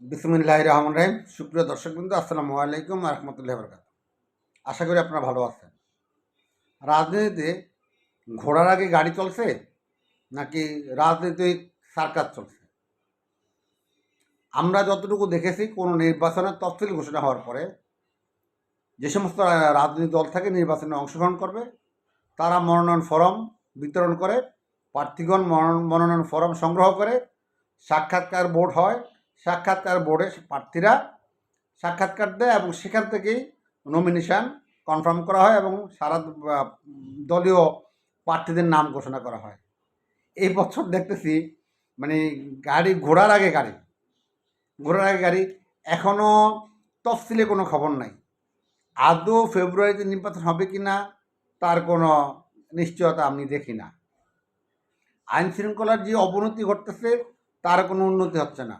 বিসমুল্লাহ রহমান রাহিম। সুপ্রিয় দর্শকবৃন্দ, আসসালামু আলাইকুম রহমতুল্লাহ বরকাত আশা করি আপনারা ভালো আছেন। রাজনীতিতে ঘোড়ার আগে গাড়ি চলছে নাকি রাজনৈতিক সার্কাস চলছে? আমরা যতটুকু দেখেছি, কোনো নির্বাচনের তফসিল ঘোষণা হওয়ার পরে যে সমস্ত রাজনৈতিক দল থাকে নির্বাচনে অংশগ্রহণ করবে, তারা মনোনয়ন ফরম বিতরণ করে, প্রার্থীগণ মনোনয়ন- ফরম সংগ্রহ করে, সাক্ষাৎকার বোর্ড হয় সাক্ষাৎকার বোর্ডে প্রার্থীরা সাক্ষাৎকার দেয় এবং সেখান থেকেই নমিনেশন কনফার্ম করা হয় এবং সারা দলীয় প্রার্থীদের নাম ঘোষণা করা হয়। এই বছর দেখতেছি মানে গাড়ি ঘোড়ার আগে গাড়ি, ঘোড়ার আগে গাড়ি এখনও তফসিলে কোনো খবর নাই। আদৌ ফেব্রুয়ারিতে নির্বাচন হবে কি না তার কোনো নিশ্চয়তা আমি দেখি না। আইন শৃঙ্খলার যে অবনতি ঘটতেছে, তার কোনো উন্নতি হচ্ছে না।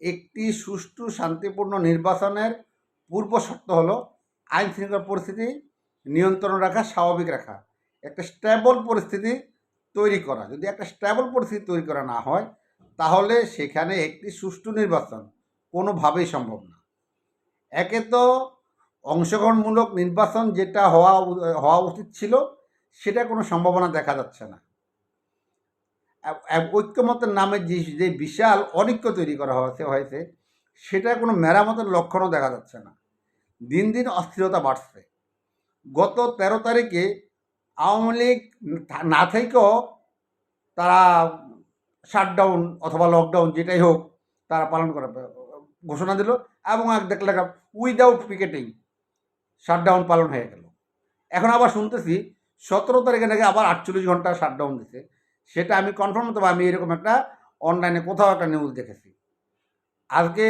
একটি সুষ্ঠু শান্তিপূর্ণ নির্বাচনের পূর্ব শর্ত হলো আইন শৃঙ্খলা পরিস্থিতি নিয়ন্ত্রণ রাখা, স্বাভাবিক রাখা। একটা স্ট্যাবল পরিস্থিতি তৈরি করা। যদি একটা স্ট্যাবল পরিস্থিতি তৈরি করা না হয়, তাহলে সেখানে একটি সুষ্ঠু নির্বাচন কোনোভাবেই সম্ভব না। একে তো অংশগ্রহণমূলক নির্বাচন যেটা হওয়া হওয়া উচিত ছিল, সেটা কোনো সম্ভাবনা দেখা যাচ্ছে না। ঐক্যমতের নামে যে যে বিশাল অনৈক্য তৈরি করা হয়েছে হয়েছে সেটা কোনো মেরামতের লক্ষণও দেখা যাচ্ছে না। দিন দিন অস্থিরতা বাড়ছে। গত তেরো তারিখে আওয়ামী লীগ না থেকেও তারা শাটডাউন অথবা লকডাউন যেটাই হোক তারা পালন করে, ঘোষণা দিল এবং এক দেখলে উইদাউট পিকেটিং শাটডাউন পালন হয়ে গেল। এখন আবার শুনতেছি, সতেরো তারিখে নাকি আবার আটচল্লিশ ঘণ্টা শাটডাউন দিছে। সেটা আমি কনফার্ম তবে আমি এরকম একটা অনলাইনে কোথাও একটা নিউজ দেখেছি। আজকে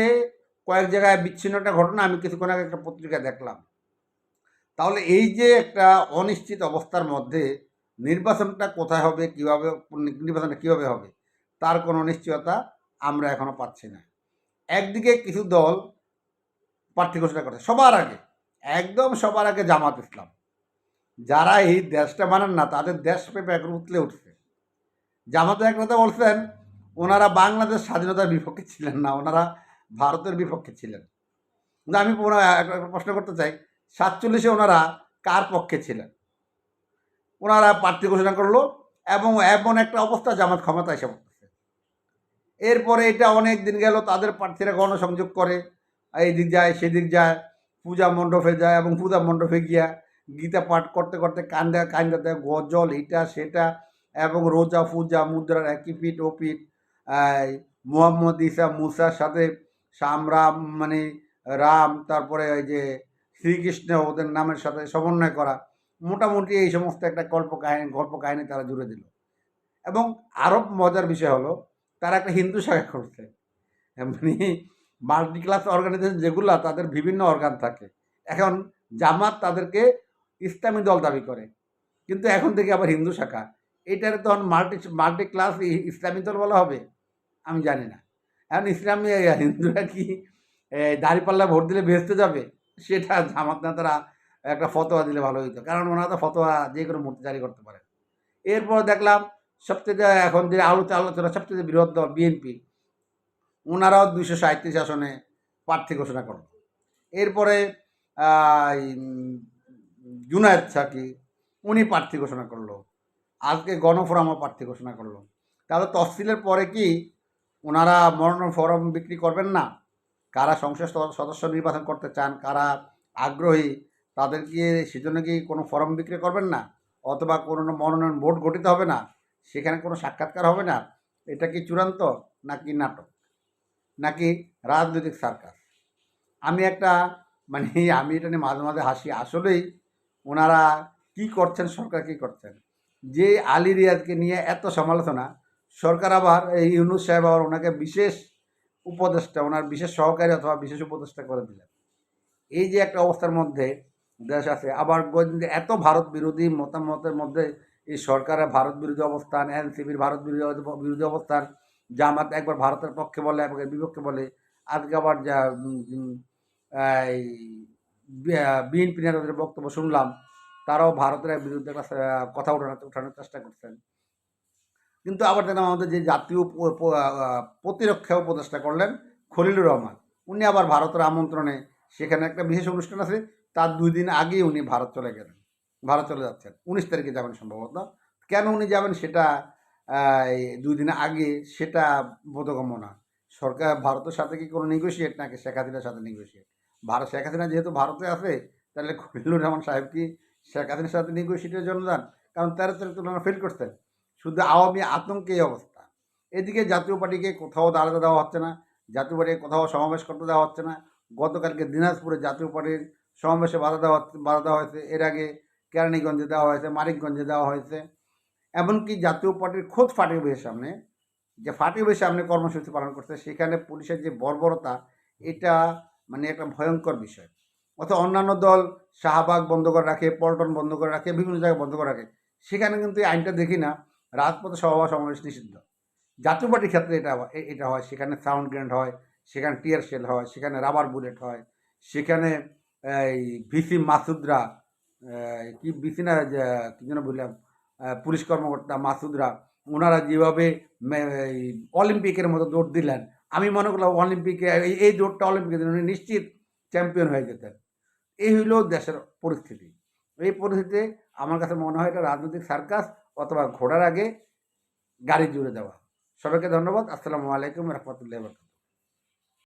কয়েক জায়গায় বিচ্ছিন্ন একটা ঘটনা আমি কিছুক্ষণ আগে একটা পত্রিকায় দেখলাম। তাহলে এই যে একটা অনিশ্চিত অবস্থার মধ্যে নির্বাচনটা কোথায় হবে, কীভাবে, নির্বাচনটা কীভাবে হবে, তার কোনো নিশ্চয়তা আমরা এখনও পাচ্ছি না। একদিকে কিছু দল প্রার্থী ঘোষণা করে সবার আগে, একদম সবার আগে জামাত ইসলাম। যারা এই দেশটা মানেন না, তাদের দেশ পেপে এখন উতলে উঠছে। জামাতে এক কথা বলছেন, ওনারা বাংলাদেশ স্বাধীনতার বিপক্ষে ছিলেন না, ওনারা ভারতের বিপক্ষে ছিলেন। কিন্তু আমি প্রশ্ন করতে চাই, সাতচল্লিশে ওনারা কার পক্ষে ছিলেন? ওনারা প্রার্থী ঘোষণা করল এবং এমন একটা অবস্থা জামাত ক্ষমতা এসে পড়তেছে। এরপরে এটা অনেক দিন গেল, তাদের প্রার্থীরা গণসংযোগ করে, এই দিক যায় সেদিক যায়, পূজা মণ্ডপে যায় এবং পূজা মণ্ডপে গিয়া গীতা পাঠ করতে করতে কান্দা কান্দাতে গজল এটা সেটা এবং রোজা ফুজা মুদ্রার একই পিঠ ও পিঠ মোহাম্মদ ইসা মুসার সাথে শাম রাম মানে রাম, তারপরে ওই যে শ্রীকৃষ্ণ, ওদের নামের সাথে সমন্বয় করা, মোটামুটি এই সমস্ত একটা গল্প কাহিনী গল্প কাহিনী তারা জুড়ে দিল। এবং আরও মজার বিষয় হলো, তারা একটা হিন্দু শাখা করছে। মানে মাল্টি ক্লাস অর্গানাইজেশন যেগুলো, তাদের বিভিন্ন অর্গান থাকে। এখন জামাত তাদেরকে ইসলামী দল দাবি করে। কিন্তু এখন থেকে আবার হিন্দু শাখা। এটারে তখন মাল্টি মাল্টি ক্লাস ইসলামী দল বলা হবে? আমি জানি না। এখন ইসলামী হিন্দুরা কি দাঁড়িপাল্লা ভোট দিলে ভেস্তে যাবে? সেটা জামাত নেতারা একটা ফতোয়া দিলে ভালো হইতো। কারণ ওনারা তো ফতোয়া যে কোনো মূর্তি জারি করতে পারে এরপর দেখলাম সবচেয়ে এখন যে আলোচনা আলোচনা সবচেয়ে বৃহৎ দল বিএনপি, ওনারাও দুইশো সাঁত্রিশ আসনে প্রার্থী ঘোষণা করল। এরপরে জুনায়েদ সাকি, উনি প্রার্থী ঘোষণা করল। আজকে গণফোরামও প্রার্থী ঘোষণা করল। তাহলে তফসিলের পরে কি ওনারা মনোনয়ন ফরম বিক্রি করবেন না? কারা সংসদ সদস্য নির্বাচন করতে চান, কারা আগ্রহী, তাদের তাদেরকে সেজন্য কি কোনো ফর্ম বিক্রি করবেন না? অথবা কোনো মনোনয়ন ভোট গঠিত হবে না? সেখানে কোনো সাক্ষাৎকার হবে না? এটা কি চূড়ান্ত নাকি নাটক? নাকি রাজনৈতিক সার্কাস? আমি একটা মানে আমি এটা নিয়ে মাঝে মাঝে হাসি। আসলেই ওনারা কি করছেন, সরকার কি করছেন? যে আলী রিয়াজকে নিয়ে এত সমালোচনা, সরকার আবার এই ইউনুস সাহেব আবার ওনাকে বিশেষ উপদেষ্টা, ওনার বিশেষ সহকারী অথবা বিশেষ উপদেষ্টা করে দিলেন। এই যে একটা অবস্থার মধ্যে দেশ আছে, আবার এত ভারত বিরোধী মতামতের মধ্যে এই সরকারের ভারত বিরোধী অবস্থান, এনসিপির ভারত বিরোধী বিরোধী অবস্থান, জামাত একবার ভারতের পক্ষে বলে, একবার বিপক্ষে বলে, আজকে আবার যা বিএনপি নেতাদের বক্তব্য শুনলাম তারাও ভারতের বিরুদ্ধে কথা ওঠানোর ওঠানোর চেষ্টা করছেন। কিন্তু আবার যেন আমাদের যে জাতীয় প্রতিরক্ষা উপদেষ্টা করলেন খলিলুর রহমান। উনি আবার ভারতের আমন্ত্রণে সেখানে একটা বিশেষ অনুষ্ঠান আছে, তার দুই দিন আগেই উনি ভারত চলে গেলেন, ভারত চলে যাচ্ছেন। উনিশ তারিখে যাবেন সম্ভবত। কেন উনি যাবেন সেটা দুই দিন আগে সেটা বোধগম্য না। সরকার, ভারতের সাথে কি কোনো নেগোসিয়েট নাকি? শেখ হাসিনার সাথে নেগোসিয়েট ভারত, শেখ হাসিনা যেহেতু ভারতে আছে, তাহলে খলিলুর রহমান সাহেব কি শেখ হাসিনার সাথে নেগোসিয়েটের জন্য যান, কারণ তেরো তারিখ তুলনা ফেল করতেন শুধু আওয়ামী আতঙ্কে এই অবস্থা। এদিকে জাতীয় পার্টিকে কোথাও দাঁড়াতে দেওয়া হচ্ছে না, জাতীয় পার্টিকে কোথাও সমাবেশ করতে দেওয়া হচ্ছে না। গতকালকে দিনাজপুরে জাতীয় পার্টির সমাবেশে বাধা দেওয়া বাধা দেওয়া হয়েছে। এর আগে কেরানীগঞ্জে দেওয়া হয়েছে, মানিকগঞ্জে দেওয়া হয়েছে। এমনকি জাতীয় পার্টির খোদ ফাটিয়ে বইয়ের সামনে, যে ফাটিয়ে বইয়ের সামনে কর্মসূচি পালন করছে, সেখানে পুলিশের যে বর্বরতা, এটা মানে একটা ভয়ঙ্কর বিষয়। অথবা অন্যান্য দল শাহবাগ বন্ধ করে রাখে, পল্টন বন্ধ করে রাখে, বিভিন্ন জায়গায় বন্ধ করে রাখে। সেখানে কিন্তু এই আইনটা দেখি না, রাজপথে সভা সমাবেশ নিষিদ্ধ। জাতীয় পার্টির ক্ষেত্রে এটা এটা হয়। সেখানে সাউন্ড গ্রেনেড হয়, সেখানে টিয়ার শেল হয়, সেখানে রাবার বুলেট হয়, সেখানে, এই ভিসি মাসুদরা কি ভিসি না কী যেন বললাম পুলিশ কর্মকর্তা মাসুদরা ওনারা যেভাবে অলিম্পিকের মতো দৌড় দিলেন, আমি মনে করলাম অলিম্পিকে, এই- দৌড়টা অলিম্পিকে নিশ্চিত চ্যাম্পিয়ন হয়ে যেতেন। এই হইল দেশের পরিস্থিতি। এই পরিস্থিতিতে আমার কাছে মনে হয় এটা রাজনৈতিক সার্কাস অথবা ঘোড়ার আগে গাড়ি জুড়ে দেওয়া। সবাইকে ধন্যবাদ। আসসালামু আলাইকুম রহমতুল্লাহ